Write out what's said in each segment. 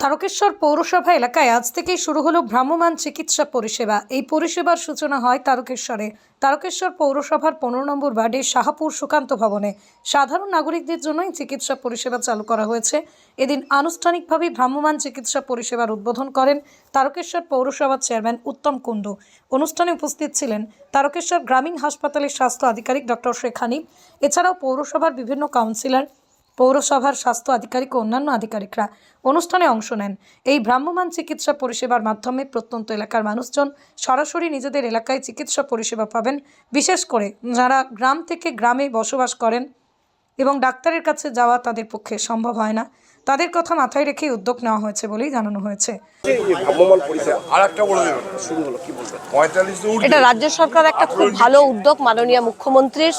তারকেশ্বর পৌরসভা এলাকায় আজ থেকেই শুরু হলো ভ্রাম্যমান চিকিৎসা পরিষেবা। এই পরিষেবার সূচনা হয় তারকেশ্বরে। তারকেশ্বর পৌরসভার পনেরো নম্বর ওয়ার্ডের শাহাপুর সুকান্ত ভবনে। সাধারণ নাগরিকদের জন্যই চিকিৎসা পরিষেবা চালু করা হয়েছে। এদিন আনুষ্ঠানিকভাবে ভ্রাম্যমান চিকিৎসা পরিষেবার উদ্বোধন করেন তারকেশ্বর পৌরসভার চেয়ারম্যান উত্তম কুণ্ডু। অনুষ্ঠানে উপস্থিত ছিলেন তারকেশ্বর গ্রামীণ হাসপাতালের স্বাস্থ্য আধিকারিক ডক্টর শেখানি এছাড়াও পৌরসভার বিভিন্ন কাউন্সিলর পৌরসভার স্বাস্থ্য আধিকারিক ও অন্যান্য আধিকারিকরা অনুষ্ঠানে অংশ নেন। এই ভ্রাম্যমান চিকিৎসা পরিষেবার মাধ্যমে প্রত্যন্ত এলাকার মানুষজন সরাসরি নিজেদের এলাকায় চিকিৎসা পরিষেবা পাবেন। বিশেষ করে যারা গ্রাম থেকে গ্রামে বসবাস করেন এবং ডাক্তারের কাছে যাওয়া তাদের পক্ষে সম্ভব হয় না তাদের কথা মাথায় রেখে উদ্যোগ নেওয়া হয়েছে বলেই জানানো হয়েছে। এটা রাজ্য সরকার একটা খুব ভালো উদ্যোগ মাননীয় মুখ্যমন্ত্রীর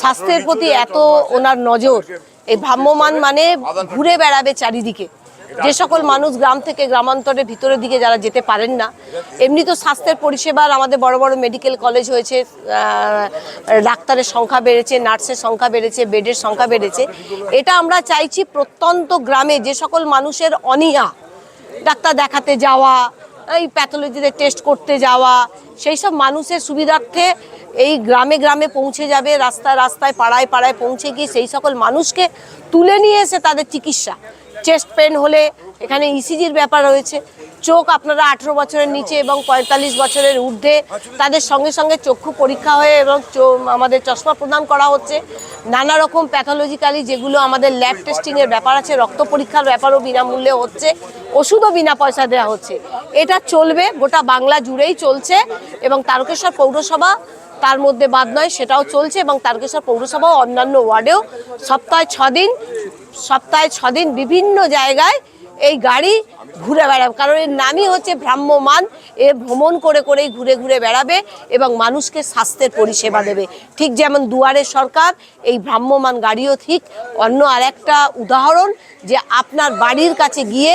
স্বাস্থ্যের প্রতি এত ওনার নজর। এই ভ্রাম্যমান মানে ঘুরে বেড়াবে চারিদিকে। যে সকল মানুষ গ্রাম থেকে গ্রামান্তরের ভিতরের দিকে যারা যেতে পারেন না এমনি তো স্বাস্থ্যের পরিষেবার আমাদের বড় বড় মেডিকেল কলেজ হয়েছে ডাক্তারের সংখ্যা বেড়েছে নার্সের সংখ্যা বেড়েছে বেডের সংখ্যা বেড়েছে। এটা আমরা চাইছি প্রত্যন্ত গ্রামে যে সকল মানুষের অনীহা ডাক্তার দেখাতে যাওয়া এই প্যাথোলজিতে টেস্ট করতে যাওয়া, সেই সব মানুষের সুবিধার্থে এই গ্রামে গ্রামে পৌঁছে যাবে, রাস্তায় রাস্তায়, পাড়ায় পাড়ায় পৌঁছে গিয়ে সেই সকল মানুষকে তুলে নিয়ে এসে তাদের চিকিৎসা। চেস্ট পেন হলে এখানে ইসিজির ব্যাপার রয়েছে। চোখ আপনারা আঠেরো বছরের নিচে এবং পঁয়তাল্লিশ বছরের ঊর্ধ্বে, তাদের সঙ্গে সঙ্গে চক্ষু পরীক্ষা হয়ে এবং আমাদের চশমা প্রদান করা হচ্ছে। নানা রকম প্যাথোলজিক্যালি যেগুলো আমাদের ল্যাব টেস্টিংয়ের ব্যাপার আছে, রক্ত পরীক্ষার ব্যাপারও বিনামূল্যে হচ্ছে, ওষুধও বিনা পয়সা দেওয়া হচ্ছে। এটা চলবে, গোটা বাংলা জুড়েই চলছে এবং তারকেশ্বর পৌরসভা তার মধ্যে বাদ নয়, সেটাও চলছে এবং তারকেশ্বর পৌরসভা অন্যান্য ওয়ার্ডেও সপ্তাহে ছদিন সপ্তাহে ছদিন বিভিন্ন জায়গায় এই গাড়ি ঘুরে বেড়াবে। কারণ এর নামই হচ্ছে ভ্রাম্যমান এ ভ্রমণ করে করেই ঘুরে ঘুরে বেড়াবে এবং মানুষকে স্বাস্থ্যের পরিষেবা দেবে। ঠিক যেমন দুয়ারে সরকার, এই ভ্রাম্যমান গাড়িও ঠিক। অন্য আর একটা উদাহরণ যে আপনার বাড়ির কাছে গিয়ে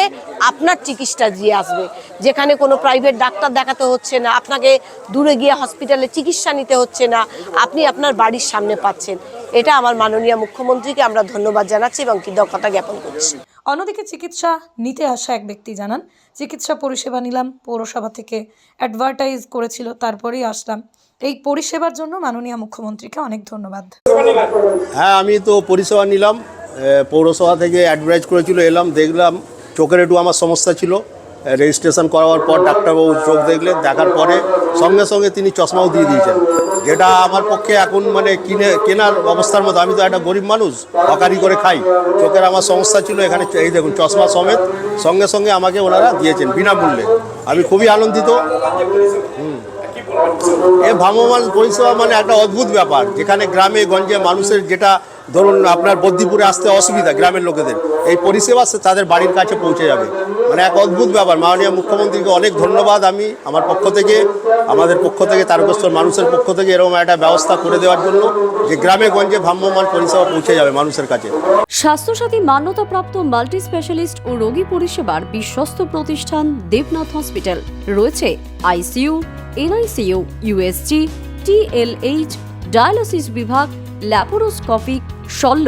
আপনার চিকিৎসা দিয়ে আসবে। যেখানে কোনো প্রাইভেট ডাক্তার দেখাতে হচ্ছে না, আপনাকে দূরে গিয়ে হসপিটালে চিকিৎসা নিতে হচ্ছে না। আপনি আপনার বাড়ির সামনে পাচ্ছেন। এটা আমার মাননীয় মুখ্যমন্ত্রীকে আমরা ধন্যবাদ জানাচ্ছি এবং কৃতজ্ঞতা জ্ঞাপন করছি। অন্যদিকে চিকিৎসা নিতে আসা এক ব্যক্তি জানান চিকিৎসা পরিষেবা নিলাম পৌরসভা থেকে অ্যাডভার্টাইজ করেছিল তারপরেই আসলাম। এই পরিষেবার জন্য মাননীয় মুখ্যমন্ত্রীকে অনেক ধন্যবাদ। হ্যাঁ আমি তো পরিষেবা নিলাম পৌরসভা থেকে অ্যাডভার্টাইজ করেছিল এলাম দেখলাম চোখের একটু আমার সমস্যা ছিল রেজিস্ট্রেশন করার পর ডাক্তারবাবু চোখ দেখলেন দেখার পরে সঙ্গে সঙ্গে তিনি চশমাও দিয়ে দিয়েছেন। যেটা আমার পক্ষে এখন মানে কিনে কেনার অবস্থার মতো আমি তো একটা গরিব মানুষ হকারি করে খাই। চোখের আমার সমস্যা ছিল এখানে, এই দেখুন, চশমা সমেত সঙ্গে সঙ্গে আমাকে ওনারা দিয়েছেন বিনামূল্যে। আমি খুবই আনন্দিত। এ ভ্রাম্যমান পরিষেবা মানে একটা অদ্ভুত ব্যাপার। যেখানে গ্রামে, গঞ্জে মানুষের যেটা, ধরুন আপনার বদ্যিপুরে আসতে অসুবিধা গ্রামের লোকেদের। এই পরিষেবা তাদের বাড়ির কাছে পৌঁছে যাবে। মানে এক অদ্ভুত ব্যাপার। মাননীয় মুখ্যমন্ত্রীকে অনেক ধন্যবাদ আমি আমার পক্ষ থেকে, আমাদের পক্ষ থেকে, তারকেশ্বর মানুষের পক্ষ থেকে এরকম একটা ব্যবস্থা করে দেওয়ার জন্য যে গ্রামে গঞ্জে ভ্রাম্যমান পরিষেবা পৌঁছে যাবে মানুষের কাছে। স্বাস্থ্যসাথী মান্যতাপ্রাপ্ত মাল্টি স্পেশালিস্ট ও রোগী পরিষেবার বিশ্বস্ত প্রতিষ্ঠান দেবনাথ হসপিটাল। রয়েছে ICU, NICU, USG, TLH, dialysis বিভাগ, ল্যাপারোস্কোপিক, শল্য।